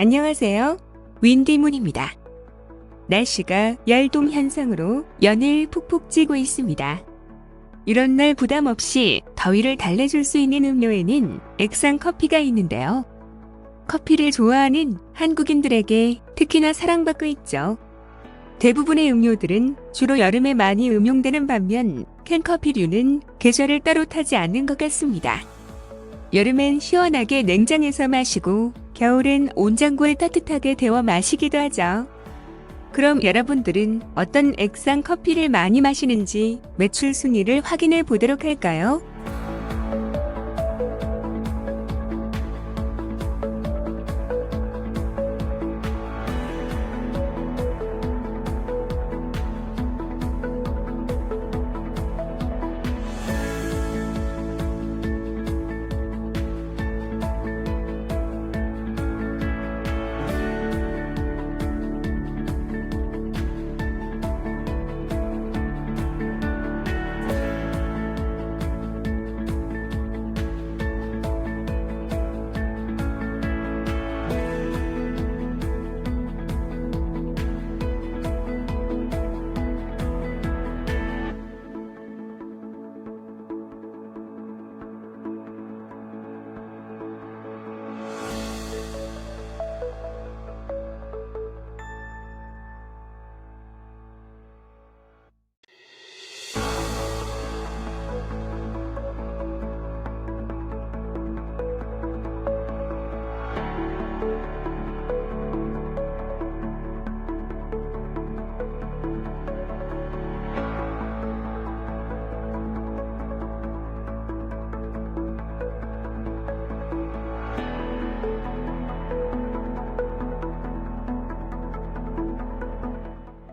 안녕하세요. 윈디문입니다. 날씨가 열동 현상으로 연일 푹푹 찌고 있습니다. 이런 날 부담 없이 더위를 달래줄 수 있는 음료에는 액상 커피가 있는데요. 커피를 좋아하는 한국인들에게 특히나 사랑받고 있죠. 대부분의 음료들은 주로 여름에 많이 음용되는 반면 캔커피류는 계절을 따로 타지 않는 것 같습니다. 여름엔 시원하게 냉장해서 마시고 겨울엔 온장고에 따뜻하게 데워 마시기도 하죠. 그럼 여러분들은 어떤 액상 커피를 많이 마시는지 매출 순위를 확인해 보도록 할까요?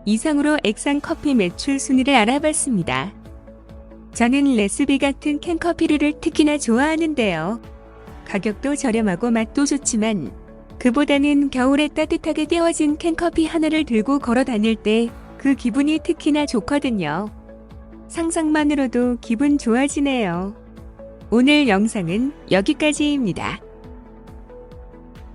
이상으로 액상 커피 매출 순위를 알아봤습니다. 저는 레스비 같은 캔커피류를 특히나 좋아하는데요. 가격도 저렴하고 맛도 좋지만 그보다는 겨울에 따뜻하게 데워진 캔커피 하나를 들고 걸어 다닐 때 그 기분이 특히나 좋거든요. 상상만으로도 기분 좋아지네요. 오늘 영상은 여기까지입니다.